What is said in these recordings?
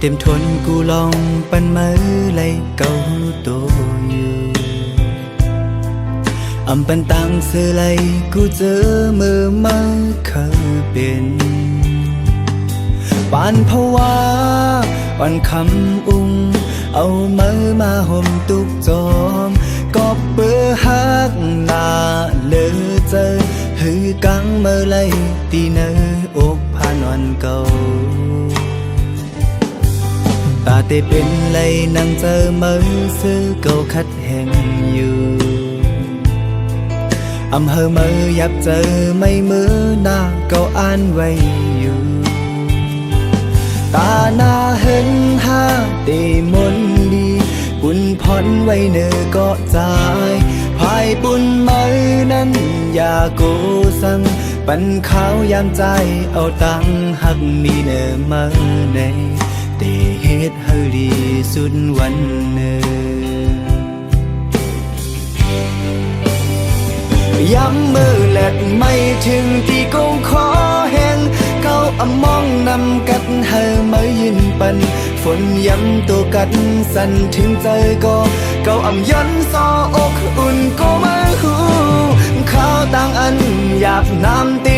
เต็มทนกูลองปันมือไหลเก่าตัวอยู่อำปันตังสือไหลกูเจอมือมาเคยเป็นปานภาวะอ่นคำอุ้งเอามือมาห่มตุกจอมกอบเปือฮักหนาเลอเจอหือกังมือไหลตีเนออกผ่านวันเก่า ตาเตเป็นไรนั่งเจอมือซื้อเก่าคัดแห่งอยู่อำเภอมือยับเจอไม่มือหน้าเก่าอ่านไว้อยู่ตาหน้าเห็นหาตีมนดีบุญพรไว้เนอก็จายภายบุญมือนั้นอย่าโกสังปันขาว ยามใจเอาตังหักมีเนอมาใน เตเฮ็ดให้ดีสุดวันเนอย้ำมือแลดไม่ถึงที่กงขอแห่งเก้าอมองนำกัดเฮอมายินปัน ฝนย้ำตัวกัดสั่นถึงใจก็เก้าอำยันซออกอุ่นก็มาหูข้าวต่างอันอยากน้ำตี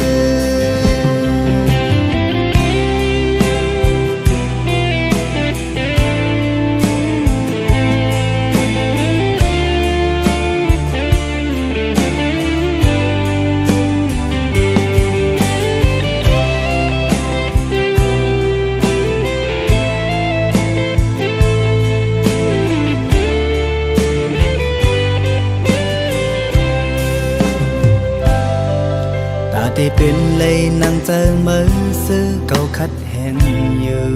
สังมือเลอหนึ่งอันเฮอบันใจเคยย้อนเป็นเลยนั่งเจอมือซื้อเก่าคัดแห่งอยู่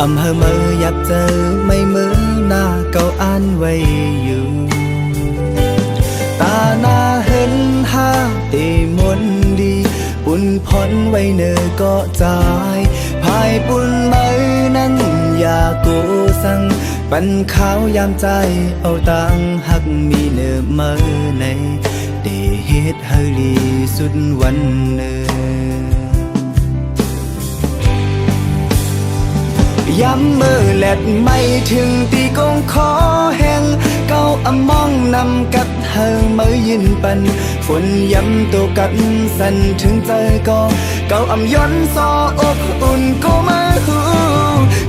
อำเภอเมือยับเจอไม่มือหน้าเก่าอ่านไว้อยู่ ตาหน้าเห็นห้าตีมนดีบุญพรไว้เนือก็จ่ายภายบุญมือนั้นอย่ากูสั่งปันข้าวยามใจเอาตังหักมีเนื้อมือใน ได้เฮ็ดให้ดีสุดวันเนอย้ำมือแลดไม่ถึงตีกงขอแห่งเก้าอมองนำกัดเฮอมือยินปัน ฝนย้ำตัวกัดสั่นถึงใจก็เก้าอำย้อนซออกอุ่นก็มาหู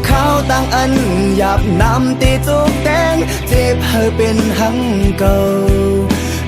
ข้าวต่างอันหยาบน้ำตีจุกแดงเจ็บเฮอเป็นหังเก่า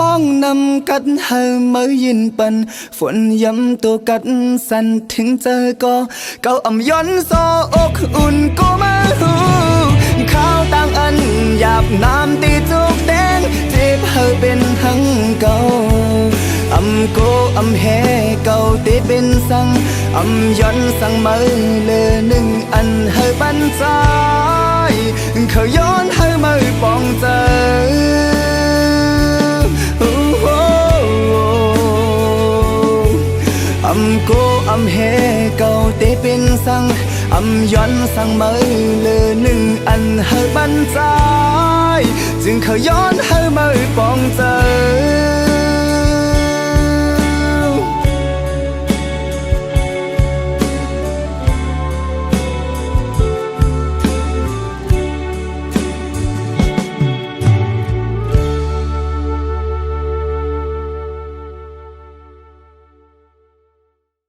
มองนำกัดเฮอมือยินปัน ฝนย้ำตัวกัดสั่นถึงเจอก็เก้าอำย้อนซออกอุ่นก็มาหูข้าวต่างอันหยาบน้ำตีจุกแดงเจ็บเฮอเป็นหังเก่าอ่ำโกอ่ำแฮเก่าเตเป็นสังอ่ำย้อนสังมือเลอหนึ่งอันเฮอบันใจายเขาย้อน เก่าเตเป็นสังอำย้อนสังมือเ